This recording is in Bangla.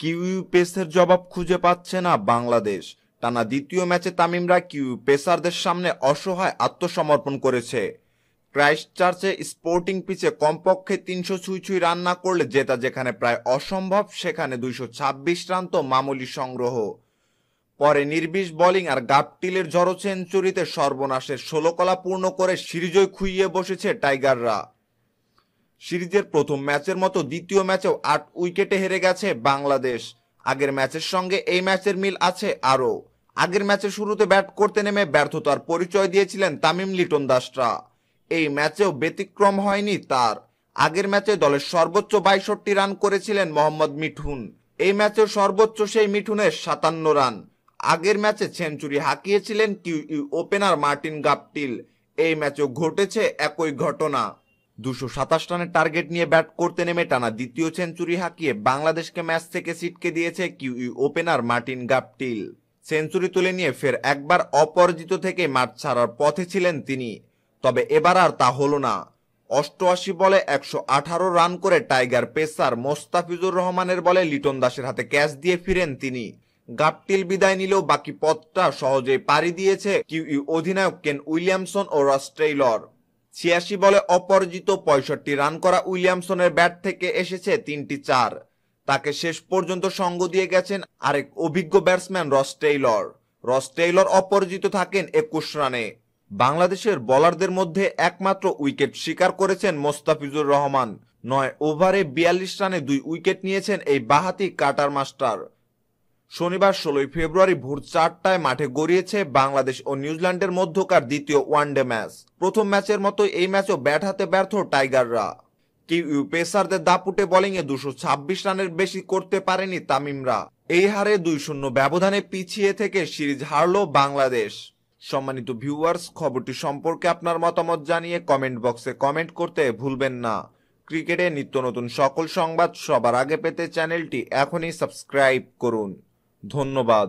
কিউইউ পেসের জবাব খুঁজে পাচ্ছে না বাংলাদেশ। টানা দ্বিতীয় ম্যাচে তামিমরা কিউ পেসারদের সামনে অসহায় আত্মসমর্পণ করেছে। ক্রাইস্ট চার্চে স্পোর্টিং পিচে কমপক্ষে তিনশো ছুঁই ছুঁই রান না করলে জেতা যেখানে প্রায় অসম্ভব, সেখানে দুইশো ছাব্বিশ রান তো মামুলি সংগ্রহ। পরে নির্বিষ বোলিং আর গাপটিলের জড়ো সেঞ্চুরিতে সর্বনাশের ষোলো কলা পূর্ণ করে সিরিজয় খুইয়ে বসেছে টাইগাররা। সিরিজের প্রথম ম্যাচের মতো দ্বিতীয় ম্যাচেও আট উইকেটে হেরে গেছে বাংলাদেশ। আগের ম্যাচের সঙ্গে এই ম্যাচের মিল আছে আরও। আগের ম্যাচের শুরুতে ব্যাট করতে নেমে ব্যর্থতার পরিচয় দিয়েছিলেন তামিম লিটন দাসরা। এই ম্যাচেও ব্যতিক্রম হয়নি তার। আগের ম্যাচে দলের সর্বোচ্চ বাইষট্টি রান করেছিলেন মোহাম্মদ মিঠুন। এই ম্যাচে সর্বোচ্চ সেই মিঠুনের সাতান্ন রান। আগের ম্যাচে সেঞ্চুরি হাঁকিয়েছিলেন কিউ ওপেনার মার্টিন গাপটিল। এই ম্যাচেও ঘটেছে একই ঘটনা। দুশো সাতাশ রানের টার্গেট নিয়ে ব্যাট করতে নেমে টানা দ্বিতীয় সেঞ্চুরি হাঁকিয়ে বাংলাদেশকে ম্যাচ থেকে সিটকে দিয়েছে Kiwi opener Martin Guptill. Century তুলে নিয়ে ফের একবার অপরাজিত থেকে মাঠ ছাড়ার পথে ছিলেন তিনি। তবে এবার আর তা হলো না। অষ্টআশি বলে একশো আঠারো রান করে টাইগার পেসার মোস্তাফিজুর রহমানের বলে লিটন দাসের হাতে ক্যাচ দিয়ে ফিরেন তিনি। গাপটিল বিদায় নিলেও বাকি পথটা সহজেই পাড়ি দিয়েছে কিউ অধিনায়ক কেন উইলিয়ামসন ও রস টেইলর। ছিয়াশি বলে অপরাজিত পঁয়ষট্টি রান করা উইলিয়ামসনের ব্যাট থেকে এসেছে তিনটি চার। তাকে শেষ পর্যন্ত সঙ্গ দিয়ে গেছেন আরেক অভিজ্ঞ ব্যাটসম্যান রস টেইলর। রস টেইলর অপরাজিত থাকেন একুশ রানে। বাংলাদেশের বোলারদের মধ্যে একমাত্র উইকেট শিকার করেছেন মোস্তাফিজুর রহমান। নয় ওভারে বিয়াল্লিশ রানে দুই উইকেট নিয়েছেন এই বাহাতি কাটার মাস্টার। শনিবার ষোলোই ফেব্রুয়ারি ভোর চারটায় মাঠে গড়িয়েছে বাংলাদেশ ও নিউজিল্যান্ডের মধ্যকার দ্বিতীয় ওয়ানডে ম্যাচ। প্রথম ম্যাচের মতো এই ম্যাচও ব্যাট হাতে ব্যর্থ টাইগাররা। কিউ পেসারদের দাপুটে বোলিংয়ে দুশো ছাব্বিশ রানের বেশি করতে পারেনি তামিমরা। এই হারে দুই শূন্য ব্যবধানে পিছিয়ে থেকে সিরিজ হারল বাংলাদেশ। সম্মানিত ভিউয়ার্স, খবরটি সম্পর্কে আপনার মতামত জানিয়ে কমেন্ট বক্সে কমেন্ট করতে ভুলবেন না। ক্রিকেটে নিত্য নতুন সকল সংবাদ সবার আগে পেতে চ্যানেলটি এখনই সাবস্ক্রাইব করুন। ধন্যবাদ